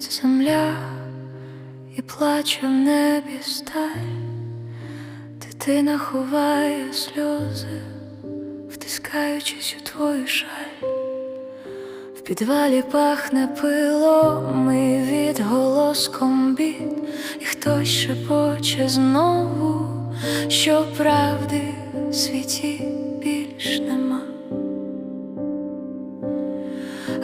земля і плаче в небі сталь, дитина ховає сльози, втискаючись у твою шаль. В підвалі пахне пилом і відголоском бід, і хтось шепоче знову, що правди світі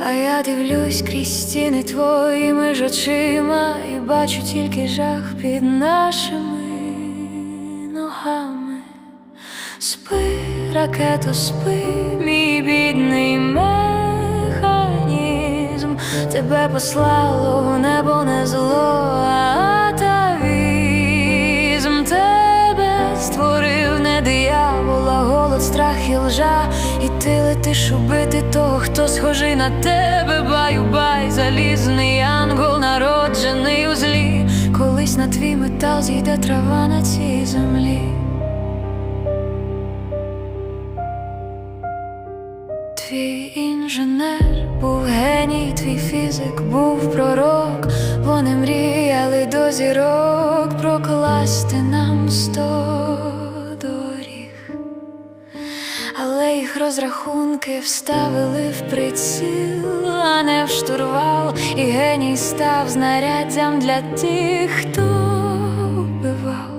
А я дивлюсь крізь стіни твоїми ж очима і бачу тільки жах під нашими ногами. Спи, ракето, спи, мій бідний механізм, тебе послало в небо не зло, страх і ти летиш убити того, хто схожий на тебе, баю-бай, залізний ангел, народжений у злі, колись на твій метал зійде трава на цій землі. Твій інженер був геній, твій фізик був пророк. Вони мріяли до зірок прокласти нам сто їх розрахунки вставили в приціл, а не в штурвал, і геній став знаряддям для тих, хто вбивав.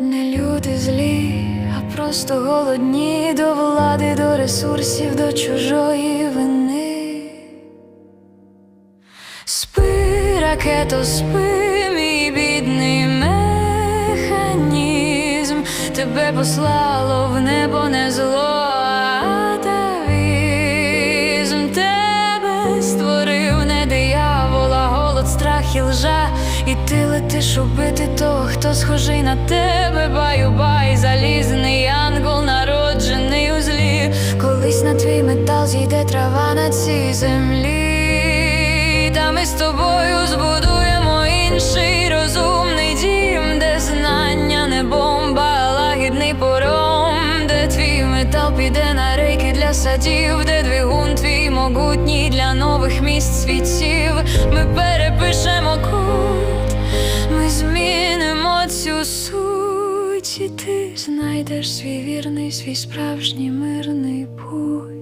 Не люди злі, а просто голодні до влади, до ресурсів, до чужої вини. Спи, ракето, спи, мій бідний тебе послало в небо не зло, атавізм тебе створив не диявол, а голод, страх і лжа, і ти летиш убити того, хто схожий на тебе, баю-бай, залізний ангел, народжений у злі, колись на твій метал зійде трава на цій землі, та ми з тобою садів, де двигун твій могутній для нових місць світів. Ми перепишемо кут, ми змінимо цю суть, і ти знайдеш свій вірний, свій справжній мирний путь.